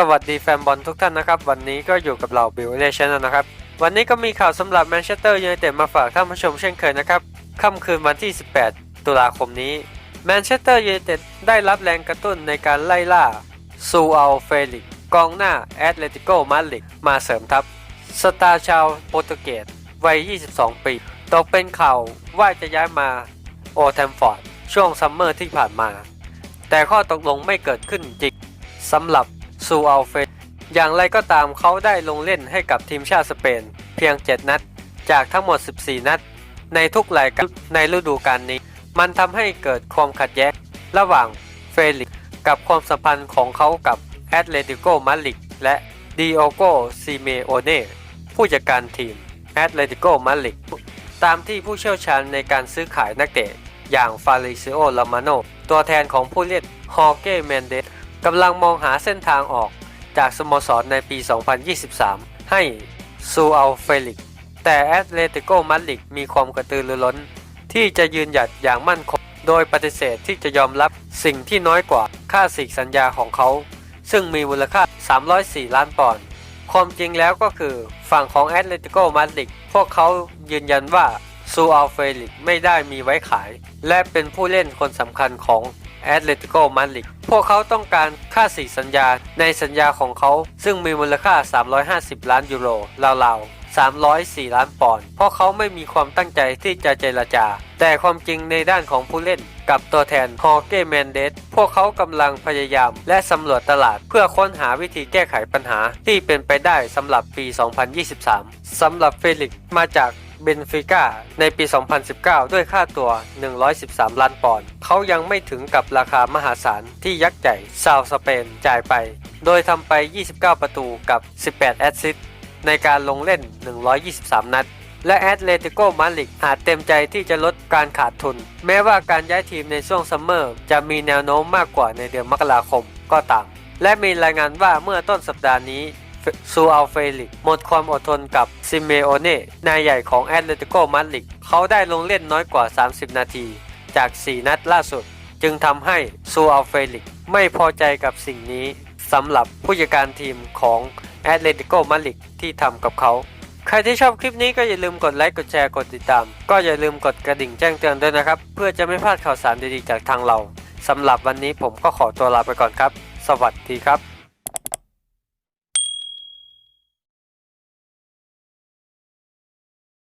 สวัสดีแฟนบอลทุกท่านนะครับ วันนี้ก็อยู่กับเราบิลเลชันนะครับ วันนี้ก็มีข่าวสำหรับแมนเชสเตอร์ยูไนเต็ดมาฝากท่านผู้ชมเช่นเคยนะครับค่ำคืนวันที่ 18 ตุลาคมนี้แมนเชสเตอร์ยูไนเต็ดได้รับแรงกระตุ้นในการไล่ล่าซูอัลเฟลิกกองหน้าแอตเลติโกมาดริดมาเสริมทัพสตาร์ชาวโปรตุเกสวัย 22 ปี ตกเป็นข่าวว่าจะย้ายมาโอแทมฟอร์ดช่วงซัมเมอร์ที่ผ่านมา แต่ข้อตกลงไม่เกิดขึ้นจริงสำหรับ ซูอัลเฟดอย่างไรก็ตามเขาได้ลงเล่นให้กับทีมชาติสเปน เพียง 7 นัด จากทั้งหมด 14 นัด ในทุกรายการในฤดูกาลนี้ มันทำให้เกิดความขัดแย้งระหว่างเฟลิกกับความสัมพันธ์ของเขากับแอตเลติโกมาดริดและดิโอโกซิเมโอเน่ผู้จัดการทีมแอตเลติโกมาดริดตามที่ผู้เชี่ยวชาญในการซื้อขายนักเตะอย่างฟาริซิโอลามาโนตัวแทนของผู้เล่นฮอเก้เมนเดส กำลังมองหาเส้นทางออกจากสโมสรในปี 2023 ให้ซูอัลเฟลิก แต่แอตเลติโกมาดริดมีความกระตือรือร้น ที่จะยืนหยัดอย่างมั่นคง โดยปฏิเสธที่จะยอมรับสิ่งที่น้อยกว่าค่าสิกสัญญาของเขา ซึ่งมีมูลค่า 304 ล้านปอนด์ ความจริงแล้วก็คือฝั่งของแอตเลติโกมาดริดพวกเขายืนยันว่าซูอัลเฟลิกไม่ได้มีไว้ขาย และเป็นผู้เล่นคนสำคัญของ แอตเลติโกมาดริดพวกเขาต้องการค่าสิกสัญญาในสัญญาของเขา ซึ่งมีมูลค่า 350 ล้านยูโรราวๆ304 ล้านปอนด์ เพราะเขาไม่มีความตั้งใจที่จะเจรจา แต่ความจริงในด้านของผู้เล่นกับตัวแทนฮอเกแมนเดสพวกเขากำลังพยายามและสำรวจตลาดเพื่อค้นหาวิธีแก้ไขปัญหาที่เป็นไปได้สำหรับปี 2023 สำหรับเฟลิกมาจาก เบนฟิก้าในปี 2019 ด้วยค่าตัว 113 ล้านปอนด์เขายังไม่ถึงกับราคามหาศาลที่ยักษ์ใหญ่ซาวสเปนจ่ายไป โดยทำไป 29 ประตูกับ 18 แอสซิสต์ในการลงเล่น 123 นัด และแอตเลติโกมาดริดอาจเต็มใจที่จะลดการขาดทุน แม้ว่าการย้ายทีมในช่วงซัมเมอร์ จะมีแนวโน้มมากกว่าในเดือนมกราคมก็ตาม และมีรายงานว่าเมื่อต้นสัปดาห์นี้ ซูอัลเฟลิกหมดความอดทนกับซิเมโอเน่นายใหญ่ของแอตเลติโกมาดริดเขาได้ลงเล่นน้อยกว่า 30 นาทีจาก 4 นัดล่าสุด จึงทำให้ซูอัลเฟลิกไม่พอใจกับสิ่งนี้สำหรับผู้จัดการทีมของแอตเลติโกมาดริดที่ทำกับเขา ใครที่ชอบคลิปนี้ก็อย่าลืมกดไลค์ กดแชร์ กดติดตาม ก็อย่าลืมกดกระดิ่งแจ้งเตือนด้วยนะครับ เพื่อจะไม่พลาดข่าวสารดีๆจากทางเราสำหรับวันนี้ผมก็ขอตัวลาไปก่อนครับ สวัสดีครับ